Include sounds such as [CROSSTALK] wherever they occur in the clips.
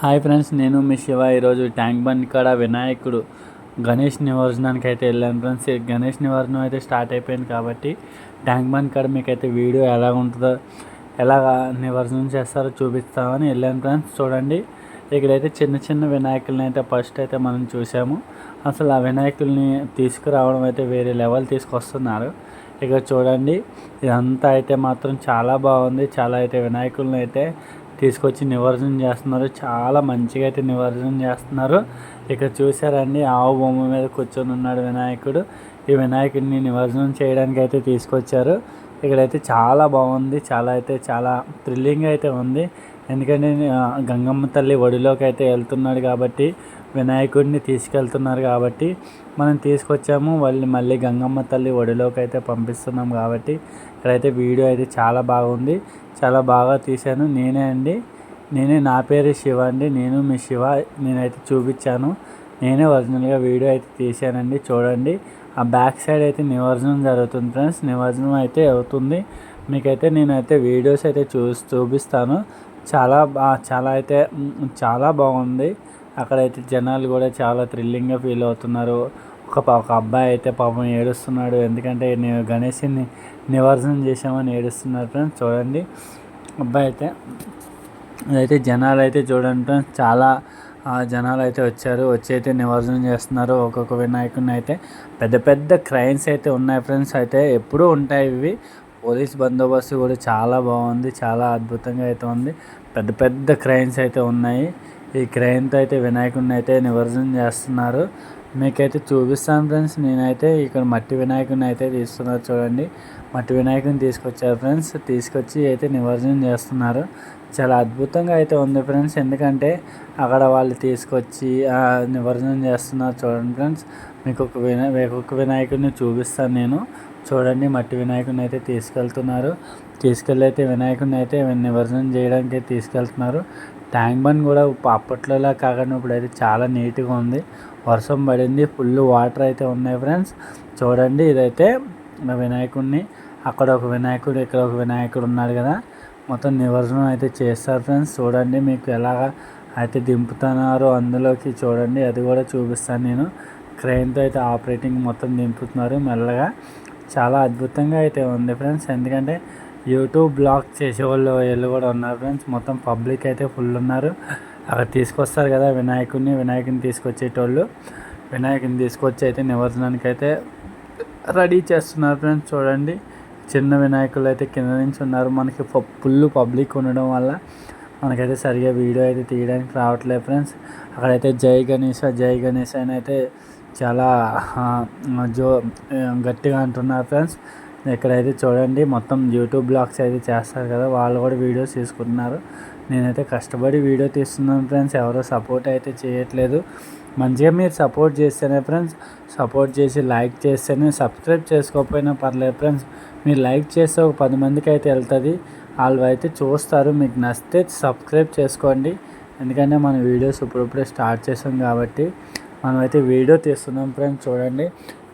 Hi friends నేను మీ శివ. ఈరోజు tank bund కాడ వినాయకుడు గణేష్ నిమజ్జనానికి అయితే వెళ్ళాను ఫ్రెండ్స్. గణేష్ నిమజ్జనం అయితే స్టార్ట్ అయిపోయింది కాబట్టి ట్యాంక్ బండ్ కాడ మీకైతే వీడియో ఎలా ఉంటుందో ఎలా నిమజ్జనం చేస్తారో చూపిస్తామని వెళ్ళాను ఫ్రెండ్స్. చూడండి ఇక్కడైతే చిన్న చిన్న వినాయకుల్ని అయితే ఫస్ట్ అయితే మనం చూసాము. అసలు ఆ వినాయకుల్ని తీసుకురావడం అయితే వేరే లెవెల్ తీసుకొస్తున్నారు. ఇక్కడ చూడండి ఇదంతా అయితే మాత్రం చాలా బాగుంది. చాలా అయితే వినాయకుల్ని అయితే తీసుకొచ్చి నివర్జనం చేస్తున్నారు. చాలా మంచిగా అయితే నివర్జనం చేస్తున్నారు. ఇక్కడ చూసారండి ఆవు బొమ్మ మీద కూర్చొని ఉన్నాడు వినాయకుడు. ఈ వినాయకుడిని నివర్జనం చేయడానికి అయితే తీసుకొచ్చారు. ఇక్కడైతే చాలా బాగుంది. చాలా అయితే చాలా థ్రిల్లింగ్ అయితే ఉంది. ఎందుకంటే గంగమ్మ తల్లి ఒడిలోకి అయితే వెళ్తున్నాడు కాబట్టి వినాయకుడిని తీసుకెళ్తున్నారు కాబట్టి మనం తీసుకొచ్చాము. వాళ్ళు మళ్ళీ గంగమ్మ తల్లి ఒడిలోకి అయితే పంపిస్తున్నాం కాబట్టి ఇక్కడైతే వీడియో అయితే చాలా బాగుంది. చాలా బాగా తీశాను. నేనే అండి. నేనే నా పేరు శివ అండి. నేను మీ శివ. నేనైతే చూపించాను. నేనే ఒరిజినల్గా వీడియో అయితే తీశానండి. చూడండి. ఆ బ్యాక్ సైడ్ అయితే నిమజ్జనం జరుగుతుంది ఫ్రెండ్స్. నిమజ్జనం అయితే అవుతుంది. మీకైతే నేనైతే వీడియోస్ అయితే చూసి చూపిస్తాను. చాలా బా చాలా అయితే చాలా బాగుంది. అక్కడైతే జనాలు కూడా చాలా థ్రిల్లింగ్గా ఫీల్ అవుతున్నారు. ఒక ఒక అబ్బాయి అయితే పాపం ఏడుస్తున్నాడు. ఎందుకంటే నేను గణేష్ని నివారణం చేశామని ఏడుస్తున్నారు ఫ్రెండ్స్ చూడండి. అబ్బాయి అయితే అదైతే జనాలు అయితే చూడండి ఫ్రెండ్స్ చాలా జనాలు అయితే వచ్చారు. వచ్చి అయితే నిమజ్జనం చేస్తున్నారు. ఒక్కొక్క వినాయకుడిని అయితే. పెద్ద పెద్ద క్రైన్స్ అయితే ఉన్నాయి ఫ్రెండ్స్ అయితే ఎప్పుడూ ఉంటాయి ఇవి. పోలీస్ బందోబస్తు కూడా చాలా బాగుంది. చాలా అద్భుతంగా అయితే ఉంది. పెద్ద పెద్ద క్రైన్స్ అయితే ఉన్నాయి. ఈ క్రైన్తో అయితే వినాయకుడిని అయితే నిమజ్జనం చేస్తున్నారు. మీకైతే చూపిస్తాను ఫ్రెండ్స్. నేనైతే ఇక్కడ మట్టి వినాయకుని అయితే తీస్తున్నారు చూడండి. మట్టి వినాయకుని తీసుకొచ్చారు ఫ్రెండ్స్. తీసుకొచ్చి అయితే నిమజ్జనం చేస్తున్నారు. చాలా అద్భుతంగా అయితే ఉంది ఫ్రెండ్స్. ఎందుకంటే అక్కడ వాళ్ళు తీసుకొచ్చి నిమజ్జనం చేస్తున్నారు చూడండి ఫ్రెండ్స్. మీకు ఒక వినా ఒక్కొక్క వినాయకుడిని చూపిస్తాను నేను. చూడండి మట్టి వినాయకుడిని అయితే తీసుకెళ్తున్నారు. తీసుకెళ్ళి అయితే వినాయకుడిని అయితే నిమజ్జనం చేయడానికి తీసుకెళ్తున్నారు. ట్యాంక్ బండ్ కూడా అప్పట్లోలా కాకుండా ఇప్పుడైతే చాలా నీట్గా ఉంది. వర్షం పడింది ఫుల్ వాటర్ అయితే ఉన్నాయి ఫ్రెండ్స్. చూడండి ఇదైతే వినాయకుడిని. అక్కడ ఒక వినాయకుడు ఇక్కడ ఒక వినాయకుడు ఉన్నాడు కదా. మొత్తం నిమజ్జనం అయితే చేస్తారు ఫ్రెండ్స్. చూడండి మీకు ఎలాగ అయితే దింపుతున్నారు అందులోకి చూడండి. అది కూడా చూపిస్తాను నేను. క్రెయిన్తో అయితే ఆపరేటింగ్ మొత్తం దింపుతున్నారు మెల్లగా. చాలా అద్భుతంగా అయితే ఉంది ఫ్రెండ్స్. ఎందుకంటే యూట్యూబ్ బ్లాగ్ చేసేవాళ్ళు వీళ్ళు కూడా ఉన్నారు ఫ్రెండ్స్ మొత్తం పబ్లిక్ అయితే ఫుల్ ఉన్నారు. అక్కడ తీసుకొస్తారు కదా వినాయకుడిని. వినాయకుని తీసుకొచ్చేటోళ్ళు. వినాయకుని తీసుకొచ్చి అయితే నిమజ్జనానికి అయితే రెడీ చేస్తున్నారు ఫ్రెండ్స్ చూడండి. చిన్న వినాయకులు అయితే కింద నుంచి ఉన్నారు. మనకి ఫుల్ పబ్లిక్ ఉండడం వల్ల మనకైతే సరిగా వీడియో అయితే తీయడానికి రావట్లేదు ఫ్రెండ్స్ అక్కడైతే జై గణేష్ జై గణేష్ అని అయితే చాలా జో గట్టిగా అంటున్నారు ఫ్రెండ్స్ ఇక్కడైతే చూడండి మొత్తం యూట్యూబ్ బ్లాగ్స్ అయితే చేస్తారు కదా వాళ్ళు కూడా వీడియోస్ తీసుకుంటున్నారు. నేనైతే కష్టపడి వీడియో తీస్తున్నాను ఫ్రెండ్స్ ఎవరో సపోర్ట్ అయితే చేయట్లేదు. మంచిగా మీరు సపోర్ట్ చేస్తేనే ఫ్రెండ్స్ సపోర్ట్ చేసి లైక్ చేస్తేనే సబ్స్క్రైబ్ చేసుకోకపోయినా పర్లేదు ఫ్రెండ్స్ మీరు లైక్ చేస్తే ఒక పది మందికి అయితే వెళ్తుంది. వాళ్ళు అయితే చూస్తారు మీకు నచ్చితే సబ్స్క్రైబ్ చేసుకోండి. ఎందుకంటే మన వీడియోస్ ఇప్పుడిప్పుడే స్టార్ట్ చేసాం కాబట్టి మనమైతే వీడియో తీస్తున్నాం ఫ్రెండ్స్ చూడండి.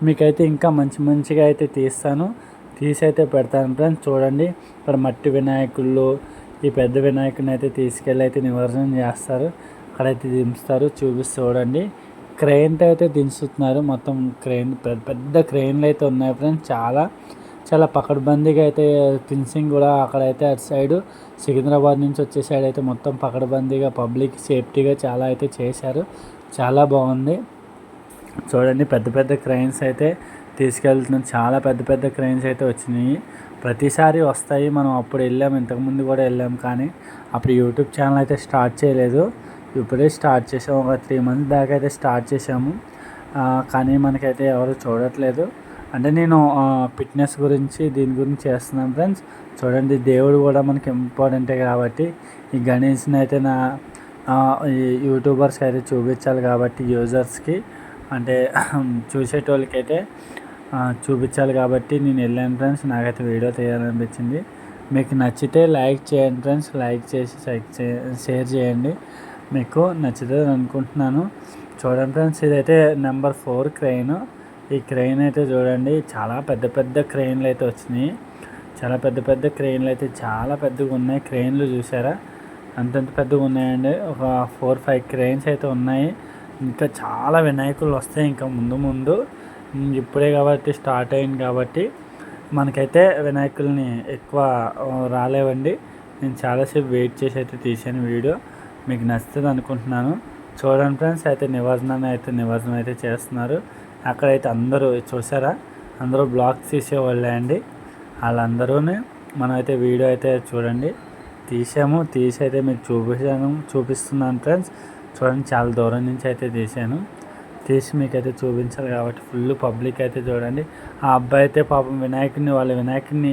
మీకైతే ఇంకా మంచి మంచిగా అయితే తీస్తాను. తీసి అయితే పెడతాను ఫ్రెండ్స్. చూడండి ఇక్కడ మట్టి వినాయకుళ్ళు ఈ పెద్ద వినాయకుని అయితే తీసుకెళ్ళి అయితే నిమజ్జనం చేస్తారు. అక్కడైతే దించుతారు చూపిస్తూ చూడండి. క్రెయిన్తో అయితే దించుతున్నారు. మొత్తం క్రెయిన్ పెద్ద పెద్ద క్రెయిన్లు అయితే ఉన్నాయి ఫ్రెండ్స్. చాలా చాలా పకడ్బందీగా అయితే ఫిన్సింగ్ కూడా అక్కడైతే అటు సైడు సికింద్రాబాద్ నుంచి వచ్చే సైడ్ అయితే మొత్తం పకడ్బందీగా పబ్లిక్ సేఫ్టీగా చాలా అయితే చేశారు. చాలా బాగుంది. చూడండి పెద్ద పెద్ద క్రైన్స్ అయితే తీసుకెళ్తున్నాం. చాలా పెద్ద పెద్ద క్రైన్స్ అయితే వచ్చినాయి. ప్రతిసారి వస్తాయి. మనం అప్పుడు వెళ్ళాము ఇంతకుముందు కూడా వెళ్ళాము కానీ అప్పుడు యూట్యూబ్ ఛానల్ అయితే స్టార్ట్ చేయలేదు. ఇప్పుడే స్టార్ట్ చేసాము ఒక త్రీ మంత్స్ బ్యాక్ అయితే స్టార్ట్ చేసాము. కానీ మనకైతే ఎవరు చూడట్లేదు. అంటే నేను ఫిట్నెస్ గురించి దీని గురించి చేస్తున్నాను ఫ్రెండ్స్ చూడండి దేవుడు కూడా మనకి ఇంపార్టెంటే కాబట్టి ఈ గణేష్ని అయితే నా ఈ యూట్యూబర్స్కి అయితే చూపించాలి కాబట్టి యూజర్స్కి అంటే [CLEARS THROAT] చూసేటోళ్ళకైతే చూపించాలి కాబట్టి నేను వెళ్ళాను ఫ్రెండ్స్. నాకైతే వీడియో తీయాలనిపించింది. మీకు నచ్చితే లైక్ చేయండి ఫ్రెండ్స్. లైక్ చేసి షేర్ చేయండి. మీకు నచ్చుతుంది అనుకుంటున్నాను. చూడండి ఫ్రెండ్స్ ఇదైతే నెంబర్ ఫోర్ క్రెయిన్. ఈ క్రెయిన్ అయితే చూడండి చాలా పెద్ద పెద్ద క్రెయిన్లు అయితే వచ్చినాయి. చాలా పెద్ద పెద్ద క్రెయిన్లు అయితే చాలా పెద్దగా ఉన్నాయి. క్రెయిన్లు చూసారా? అంతంత పెద్దగా ఉన్నాయండి. ఒక ఫోర్ ఫైవ్ క్రెయిన్స్ అయితే ఉన్నాయి. ఇంకా చాలా వినాయకులు వస్తాయి ఇంకా ముందు ముందు. ఇప్పుడే కాబట్టి స్టార్ట్ అయింది కాబట్టి మనకైతే వినాయకుల్ని ఎక్కువ రాలేవండి. నేను చాలాసేపు వెయిట్ చేసి అయితే తీసాను వీడియో. మీకు నచ్చుతుంది అనుకుంటున్నాను. చూడండి ఫ్రెండ్స్ అయితే నిమజ్జనాన్ని అయితే నివర్జనం అయితే చేస్తున్నారు. అక్కడైతే అందరూ చూసారా? అందరూ బ్లాగ్స్ తీసేవాళ్ళే అండి. వాళ్ళందరూనే మనమైతే వీడియో అయితే చూడండి. తీసాము తీసి అయితే మీకు చూపించాను చూపిస్తున్నాను ఫ్రెండ్స్. చూడండి చాలా దూరం నుంచి అయితే తీసాను తీసి మీకు అయితే చూపించాలి కాబట్టి ఫుల్ పబ్లిక్ అయితే చూడండి. ఆ అబ్బాయి అయితే పాపం వినాయకుడిని వాళ్ళ వినాయకుడిని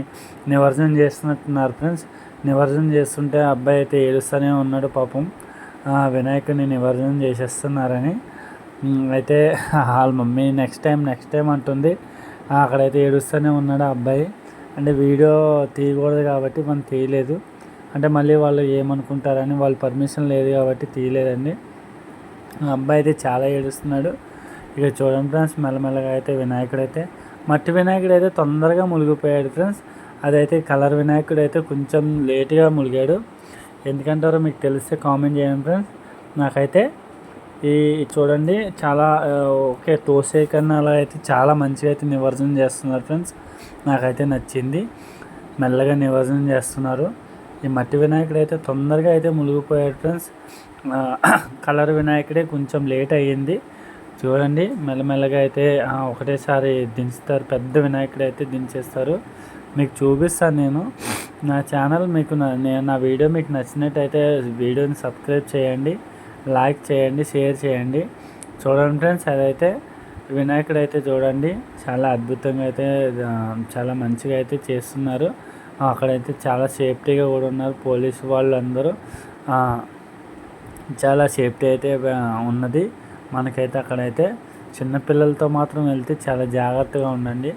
నివర్జనం చేస్తున్నట్టున్నారు ఫ్రెండ్స్. నివర్జనం చేస్తుంటే ఆ అబ్బాయి అయితే ఏడుస్తూనే ఉన్నాడు పాపం. వినాయకుడిని నివర్జనం చేసేస్తున్నారని. అయితే వాళ్ళ mummy next time next time అంటుంది. అక్కడైతే ఏడుస్తూనే ఉన్నాడు ఆ అబ్బాయి. అంటే వీడియో తీయకూడదు కాబట్టి మనం తీయలేదు. అంటే మళ్ళీ వాళ్ళు ఏమనుకుంటారని వాళ్ళు పర్మిషన్ లేదు కాబట్టి తీయలేదండి. ఆ అబ్బాయి అయితే చాలా ఏడుస్తున్నాడు. ఇక చూడండి ఫ్రెండ్స్ మెల్లమెల్లగా అయితే వినాయకుడు అయితే మట్టి వినాయకుడు అయితే తొందరగా మునిగిపోయాడు ఫ్రెండ్స్. అదైతే కలర్ వినాయకుడు అయితే కొంచెం లేట్గా మునిగాడు. ఎందుకంటారో మీకు తెలిస్తే కామెంట్ చేయండి ఫ్రెండ్స్. నాకైతే ఈ చూడండి చాలా ఓకే తోసే కన్నా అలా అయితే చాలా మంచిగా అయితే నివర్జనం చేస్తున్నారు ఫ్రెండ్స్. నాకైతే నచ్చింది. మెల్లగా నివర్జనం చేస్తున్నారు. ఈ మట్టి వినాయకుడు అయితే తొందరగా అయితే మునిగిపోయాడు ఫ్రెండ్స్ కలర్ వినాయకుడే కొంచెం లేట్ అయ్యింది. చూడండి మెల్లమెల్లగా అయితే ఒకటేసారి దించుతారు. పెద్ద వినాయకుడు అయితే దించేస్తారు. మీకు చూపిస్తాను నేను. నా ఛానల్ మీకు నేను నా వీడియో మీకు నచ్చినట్టయితే వీడియోని సబ్స్క్రైబ్ చేయండి. లైక్ చేయండి షేర్ చేయండి. చూడండి ఫ్రెండ్స్ అదైతే వినాయకుడు అయితే చూడండి. చాలా అద్భుతంగా అయితే చాలా మంచిగా అయితే చేస్తున్నారు. అక్కడైతే చాలా సేఫ్టీగా కూడా ఉన్నారు పోలీసు వాళ్ళు అందరూ చాలా సేఫ్టీ అయితే ఉన్నది. మనకైతే అక్కడైతే చిన్నపిల్లలతో మాత్రం వెళ్తే చాలా జాగ్రత్తగా ఉండండి.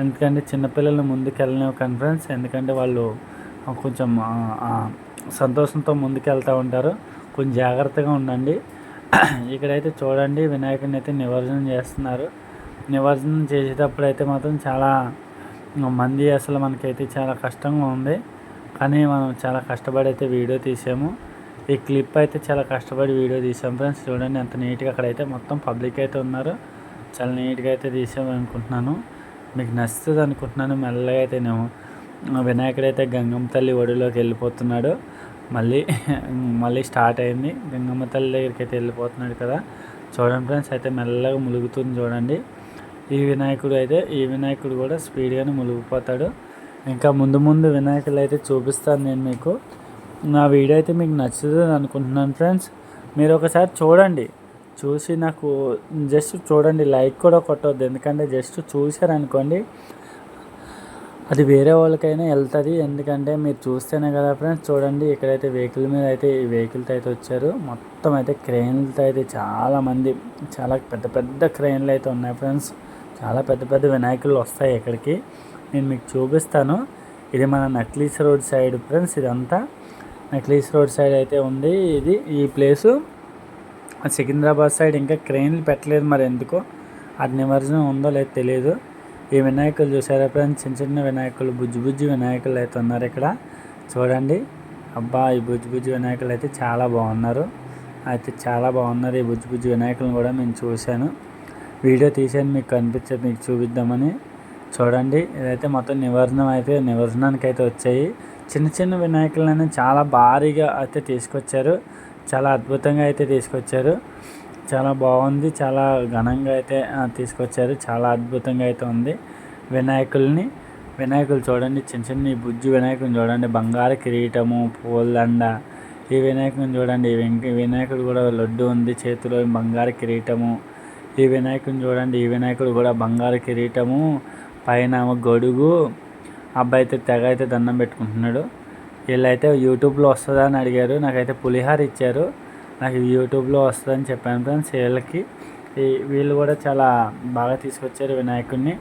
ఎందుకంటే చిన్నపిల్లల్ని ముందుకు వెళ్ళనివ్వకండి ఫ్రెండ్స్. ఎందుకంటే వాళ్ళు కొంచెం సంతోషంతో ముందుకు వెళ్తూ ఉంటారు. కొంచెం జాగ్రత్తగా ఉండండి. ఇక్కడైతే చూడండి వినాయకుడిని అయితే నిమజ్జనం చేస్తున్నారు. నిమజ్జనం చేసేటప్పుడు అయితే మాత్రం చాలా మంది అసలు మనకైతే చాలా కష్టంగా ఉంది. కానీ మనం చాలా కష్టపడి అయితే వీడియో తీసాము. ఈ క్లిప్ అయితే చాలా కష్టపడి వీడియో తీసాం ఫ్రెండ్స్. చూడండి ఎంత నీట్గా అక్కడైతే మొత్తం పబ్లిక్ అయితే ఉన్నారు. చాలా నీట్గా అయితే తీసాము అనుకుంటున్నాను. మీకు నచ్చుతుంది అనుకుంటున్నాను. మెల్లగా అయితే నేను వినాయకుడు అయితే గంగమ్మ తల్లి ఒడిలోకి వెళ్ళిపోతున్నాడు. మళ్ళీ [LAUGHS] మళ్ళీ స్టార్ట్ అయింది. గంగమ్మ తల్లి దగ్గరికి అయితే వెళ్ళిపోతున్నాడు కదా. చూడండి ఫ్రెండ్స్ అయితే మెల్లగా ములుగుతుంది చూడండి. ఈ వినాయకుడు అయితే ఈ వినాయకుడు కూడా స్పీడ్గానే మునిగిపోతాడు. ఇంకా ముందు ముందు వినాయకులు అయితే చూపిస్తాను నేను మీకు. నా వీడియో అయితే మీకు నచ్చుతుంది అనుకుంటున్నాను ఫ్రెండ్స్. మీరు ఒకసారి చూడండి. చూసి నాకు జస్ట్ చూడండి. లైక్ కూడా కొట్టవద్దు ఎందుకంటే జస్ట్ చూశారనుకోండి అది వేరే వాళ్ళకైనా వెళ్తుంది. ఎందుకంటే మీరు చూస్తేనే కదా ఫ్రెండ్స్. చూడండి ఇక్కడైతే వెహికల్ మీద అయితే ఈ వెహికల్తో అయితే వచ్చారు. మొత్తం అయితే క్రెయిన్లతో అయితే చాలామంది చాలా పెద్ద పెద్ద క్రెయిన్లు అయితే ఉన్నాయి ఫ్రెండ్స్. చాలా పెద్ద పెద్ద వినాయకులు వస్తాయి ఇక్కడికి. నేను మీకు చూపిస్తాను. ఇది మన నక్లీస్ రోడ్ సైడ్ ఫ్రెండ్స్ ఇదంతా. నక్లీస్ రోడ్ సైడ్ అయితే ఉంది ఇది ఈ ప్లేసు. సికింద్రాబాద్ సైడ్ ఇంకా క్రెయిన్లు పెట్టలేదు మరి ఎందుకో? అది నిమజ్జనం ఉందో లేదో తెలియదు ఈ వినాయకులు చూసారా ఫ్రెండ్స్? చిన్న చిన్న వినాయకులు బుజ్జి బుజ్జి వినాయకులు అయితే ఉన్నారు ఇక్కడ. చూడండి. అబ్బా ఈ బుజ్జి బుజ్జి వినాయకులు అయితే చాలా బాగున్నారు. అయితే చాలా బాగున్నారు ఈ బుజ్జి బుజ్జి వినాయకులను కూడా నేను చూశాను. వీడియో తీసాను మీకు కనిపించే మీకు చూపిద్దామని. చూడండి ఇదైతే మొత్తం నివర్జనం అయితే నివర్జనానికి అయితే వచ్చాయి. చిన్న చిన్న వినాయకులను చాలా భారీగా అయితే తీసుకొచ్చారు. చాలా అద్భుతంగా అయితే తీసుకొచ్చారు. చాలా బాగుంది చాలా ఘనంగా అయితే తీసుకొచ్చారు. చాలా అద్భుతంగా అయితే ఉంది వినాయకుల్ని. వినాయకులు చూడండి చిన్న చిన్న ఈ బుజ్జి వినాయకుని చూడండి బంగారు కిరీటము పూలదండ. ఈ వినాయకుని చూడండి వినాయకుడు కూడా లడ్డు ఉంది చేతిలో బంగారు కిరీటము. ఈ వినాయకుని చూడండి ఈ వినాయకుడు కూడా బంగారు కిరీటము పైన గొడుగు అబ్బాయి అయితే తెగ అయితే దండం పెట్టుకుంటున్నాడు. వీళ్ళైతే యూట్యూబ్లో వస్తుందా అని అడిగారు నాకైతే పులిహార ఇచ్చారు నాకు యూట్యూబ్లో వస్తుందని చెప్పాను ఫ్రెండ్స్ వీళ్ళకి. ఈ వీళ్ళు కూడా చాలా బాగా తీసుకొచ్చారు వినాయకుడిని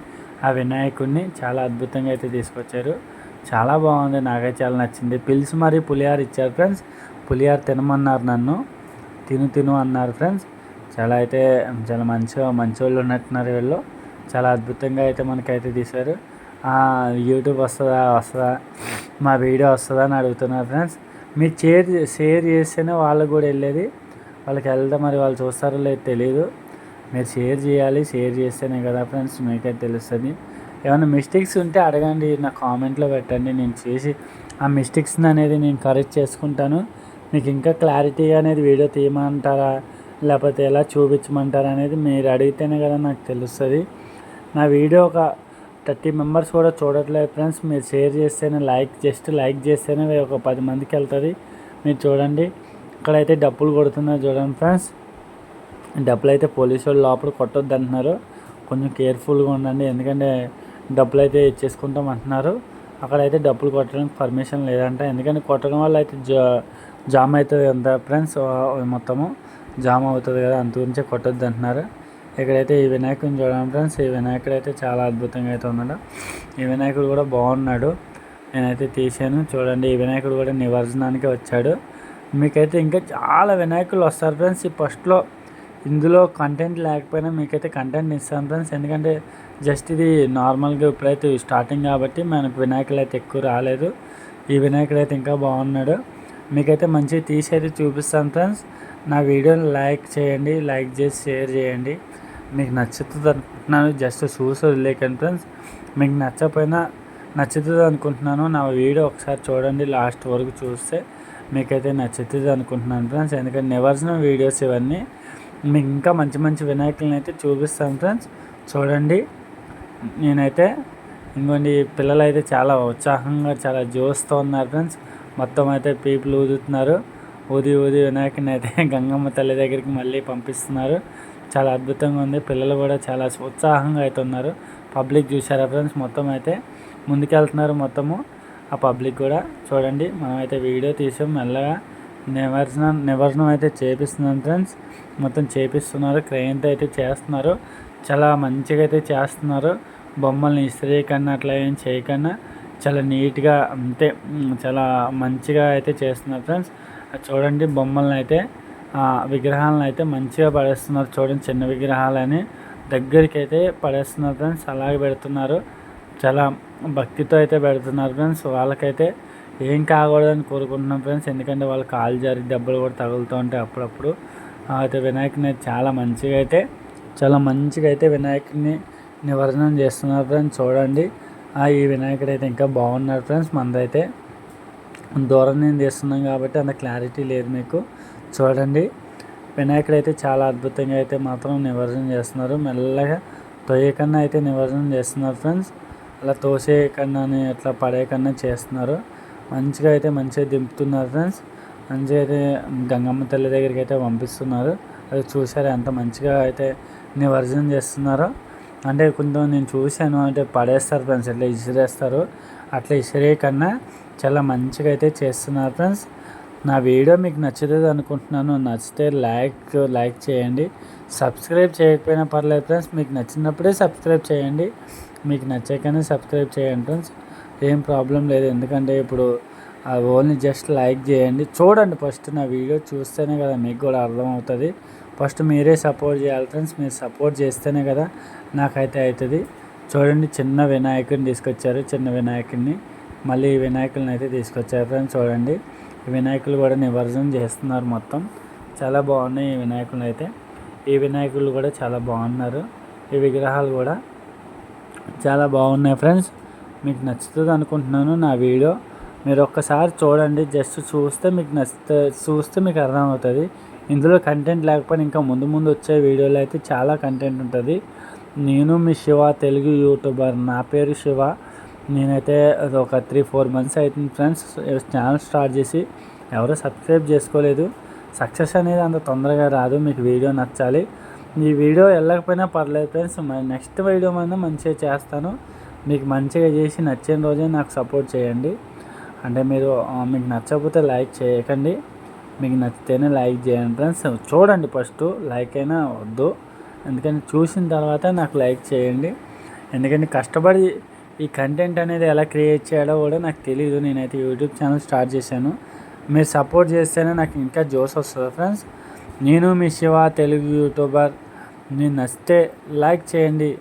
ఆ వినాయకుడిని చాలా అద్భుతంగా అయితే తీసుకొచ్చారు. చాలా బాగుంది నాకైతే చాలా నచ్చింది. పిలిచి మరీ పులిహార ఇచ్చారు ఫ్రెండ్స్ పులిహార తినమన్నారు నన్ను తిను తిను అన్నారు ఫ్రెండ్స్. చాలా అయితే చాలా మంచిగా మంచి వాళ్ళు ఉన్నట్టున్నారు వీళ్ళు. చాలా అద్భుతంగా అయితే మనకైతే తీశారు. యూట్యూబ్ వస్తుందా వస్తుందా? మా వీడియో వస్తుందా అని అడుగుతున్నారు ఫ్రెండ్స్. మీరు షేర్ షేర్ చేస్తేనే వాళ్ళకు కూడా వెళ్ళేది. వాళ్ళకి వెళ్తే మరి వాళ్ళు చూస్తారో లేదు తెలియదు మీరు షేర్ చేయాలి షేర్ చేస్తేనే కదా ఫ్రెండ్స్ మీకైతే తెలుస్తుంది. ఏమైనా మిస్టేక్స్ ఉంటే అడగండి నా కామెంట్లో పెట్టండి. నేను చేసి ఆ మిస్టేక్స్ అనేది నేను కరెక్ట్ చేసుకుంటాను. మీకు ఇంకా క్లారిటీ అనేది వీడియో తీయమంటారా? లేకపోతే ఎలా చూపించమంటారు అనేది మీరు అడిగితేనే కదా నాకు తెలుస్తుంది. నా వీడియో ఒక థర్టీ మెంబర్స్ కూడా చూడట్లేదు ఫ్రెండ్స్. మీరు షేర్ చేస్తేనే లైక్ జస్ట్ లైక్ చేస్తేనే ఒక పది మందికి వెళ్తుంది. మీరు చూడండి. ఇక్కడైతే డప్పులు కొడుతున్నారు చూడండి ఫ్రెండ్స్. డబ్బులు అయితే పోలీసు వాళ్ళు లోపల కొట్టొద్దు అంటున్నారు కొంచెం కేర్ఫుల్గా ఉండండి. ఎందుకంటే డబ్బులు అయితే ఇచ్చేసుకుంటాం అంటున్నారు. అక్కడైతే డబ్బులు కొట్టడానికి పర్మిషన్ లేదంట. ఎందుకంటే కొట్టడం వల్ల అయితే జా జామ్ అవుతుంది అంత ఫ్రెండ్స్ మొత్తము. జామ్ అవుతుంది కదా అంత గురించే కొట్టొద్దు అంటున్నారు. ఇక్కడైతే ఈ వినాయకుని చూడండి ఫ్రెండ్స్ ఈ వినాయకుడు అయితే చాలా అద్భుతంగా అయితే ఉన్నాడు. ఈ వినాయకుడు కూడా బాగున్నాడు. నేనైతే తీసాను చూడండి ఈ వినాయకుడు కూడా నివర్జనానికి వచ్చాడు. మీకైతే ఇంకా చాలా వినాయకులు వస్తారు ఫ్రెండ్స్ ఈ ఫస్ట్లో ఇందులో కంటెంట్ లేకపోయినా మీకైతే కంటెంట్ ఇస్తాను ఫ్రెండ్స్ ఎందుకంటే జస్ట్ ఇది నార్మల్గా ఇప్పుడైతే స్టార్టింగ్ కాబట్టి మనకు వినాయకులు అయితే ఎక్కువ రాలేదు. ఈ వినాయకుడు అయితే ఇంకా బాగున్నాడు. మీకైతే మంచిగా తీసి అయితే చూపిస్తాను ఫ్రెండ్స్ నా వీడియోని లైక్ చేయండి లైక్ చేసి షేర్ చేయండి. మీకు నచ్చుతుంది అనుకుంటున్నాను. జస్ట్ చూసి వదిలేకండి ఫ్రెండ్స్. మీకు నచ్చకపోయినా నచ్చుతుంది అనుకుంటున్నాను. నా వీడియో ఒకసారి చూడండి లాస్ట్ వరకు చూస్తే మీకైతే నచ్చుతుంది అనుకుంటున్నాను ఫ్రెండ్స్. ఎందుకంటే నివర్జన వీడియోస్ ఇవన్నీ మీకు ఇంకా మంచి మంచి వినాయకులను అయితే చూపిస్తాను ఫ్రెండ్స్. చూడండి. నేనైతే ఇంకోండి పిల్లలు అయితే చాలా ఉత్సాహంగా చాలా జోస్తో ఉన్నారు ఫ్రెండ్స్. మొత్తం అయితే పీపుల్ ఊదుతున్నారు. ఊది ఊది వినాయకుని అయితే [LAUGHS] గంగమ్మ తల్లి దగ్గరికి మళ్ళీ పంపిస్తున్నారు. చాలా అద్భుతంగా ఉంది. పిల్లలు కూడా చాలా ఉత్సాహంగా అయితే ఉన్నారు. పబ్లిక్ చూసారా ఫ్రెండ్స్? మొత్తం అయితే ముందుకెళ్తున్నారు మొత్తము. ఆ పబ్లిక్ కూడా చూడండి. మనమైతే వీడియో తీసాం. మెల్లగా నివర్జనం నివర్జనం అయితే చేపిస్తున్నాం ఫ్రెండ్స్. మొత్తం చేపిస్తున్నారు. క్రెయిన్తో అయితే చేస్తున్నారు. చాలా మంచిగా అయితే చేస్తున్నారు. బొమ్మల్ని ఇస్త్రీ కన్నా అట్లా ఏం చేయకన్నా చాలా నీట్గా అంతే చాలా మంచిగా అయితే చేస్తున్నారు ఫ్రెండ్స్. చూడండి బొమ్మలను అయితే విగ్రహాలను అయితే మంచిగా పడేస్తున్నారు చూడండి చిన్న విగ్రహాలని. దగ్గరికి అయితే పడేస్తున్నారు ఫ్రెండ్స్ అలాగే పెడుతున్నారు. చాలా భక్తితో అయితే పెడుతున్నారు ఫ్రెండ్స్. వాళ్ళకైతే ఏం కాకూడదని కోరుకుంటున్నాం ఫ్రెండ్స్. ఎందుకంటే వాళ్ళు కాలు జారి దెబ్బలు కూడా తగులుతూ ఉంటాయి అప్పుడప్పుడు. అయితే వినాయకుని చాలా మంచిగా అయితే చాలా మంచిగా అయితే వినాయకుడిని నివర్జనం చేస్తున్నారు ఫ్రెండ్స్. చూడండి ఈ వినాయకుడు అయితే ఇంకా బాగున్నారు ఫ్రెండ్స్. మనదైతే దూరం నేను తీస్తున్నాం కాబట్టి అంత క్లారిటీ లేదు మీకు. చూడండి వినాయకుడు అయితే చాలా అద్భుతంగా అయితే మాత్రం నివర్జనం చేస్తున్నారు. మెల్లగా తొయ్యకన్నా అయితే నివర్జనం చేస్తున్నారు ఫ్రెండ్స్ అలా తోసే కన్నా అట్లా పడే కన్నా చేస్తున్నారు. మంచిగా అయితే మంచిగా దింపుతున్నారు ఫ్రెండ్స్ మంచిగా అయితే గంగమ్మ తల్లి దగ్గరికి అయితే పంపిస్తున్నారు. అది చూసారు ఎంత మంచిగా అయితే నివర్జనం చేస్తున్నారో. అంటే కొంచెం నేను చూశాను అంటే పడేస్తారు ఫ్రెండ్స్ ఎట్లా ఇసిరేస్తారు. అట్లా ఇసిరే కన్నా చాలా మంచిగా అయితే చేస్తున్నారు ఫ్రెండ్స్. నా వీడియో మీకు నచ్చుతుంది అనుకుంటున్నాను. నచ్చితే లైక్ లైక్ చేయండి. సబ్స్క్రైబ్ చేయకపోయినా పర్లేదు ఫ్రెండ్స్. మీకు నచ్చినప్పుడే సబ్స్క్రైబ్ చేయండి. మీకు నచ్చాకనే సబ్స్క్రైబ్ చేయండి ఫ్రెండ్స్. ఏం ప్రాబ్లం లేదు. ఎందుకంటే ఇప్పుడు ఓన్లీ జస్ట్ లైక్ చేయండి. చూడండి ఫస్ట్ నా వీడియో చూస్తేనే కదా మీకు కూడా అర్థమవుతుంది. ఫస్ట్ మీరే సపోర్ట్ చేయాలి ఫ్రెండ్స్. మీరు సపోర్ట్ చేస్తేనే కదా నాకైతే అవుతుంది. చూడండి చిన్న వినాయకుడిని తీసుకొచ్చారు. చిన్న వినాయకుడిని. మళ్ళీ ఈ అయితే తీసుకొచ్చారు ఫ్రెండ్స్ చూడండి. ఈ వినాయకులు కూడా నివర్జనం చేస్తున్నారు మొత్తం. చాలా బాగున్నాయి ఈ వినాయకులు అయితే. ఈ వినాయకులు కూడా చాలా బాగున్నారు. ఈ విగ్రహాలు కూడా చాలా బాగున్నాయి ఫ్రెండ్స్. మీకు నచ్చుతుంది అనుకుంటున్నాను నా వీడియో. మీరు ఒక్కసారి చూడండి. జస్ట్ చూస్తే మీకు నచ్చితే చూస్తే మీకు అర్థమవుతుంది. ఇందులో కంటెంట్ లేకపోయినా ఇంకా ముందు ముందు వచ్చే వీడియోలు అయితే చాలా కంటెంట్ ఉంటుంది. నేను మీ శివ తెలుగు యూట్యూబర్. నా పేరు శివ. నేనైతే ఒక త్రీ ఫోర్ మంత్స్ అవుతుంది ఫ్రెండ్స్. ఛానల్ స్టార్ట్ చేసి ఎవరు సబ్స్క్రైబ్ చేసుకోలేదు. సక్సెస్ అనేది అంత తొందరగా రాదు. మీకు వీడియో నచ్చాలి. ఈ వీడియో వెళ్ళకపోయినా పర్లేదు ఫ్రెండ్స్. మరి నెక్స్ట్ వీడియో మనం మంచిగా చేస్తాను. మీకు మంచిగా చేసి నచ్చిన రోజే నాకు సపోర్ట్ చేయండి. అంటే మీరు మీకు నచ్చకపోతే లైక్ చేయకండి. మీకు నచ్చితేనే లైక్ చేయండి ఫ్రెండ్స్. చూడండి ఫస్ట్. లైక్ అయినా వద్దు. ఎందుకంటే చూసిన తర్వాత నాకు లైక్ చేయండి. ఎందుకంటే కష్టపడి ఈ కంటెంట్ అనేది ఎలా క్రియేట్ చేయాలో కూడా నాకు తెలియదు నేనైతే యూట్యూబ్ ఛానల్ స్టార్ట్ చేశాను. మీరు సపోర్ట్ చేస్తేనే నాకు ఇంకా జోస్ వస్తుంది ఫ్రెండ్స్ నేను మీ శివ తెలుగు యూట్యూబర్ నేను నచ్చితే లైక్ చేయండి.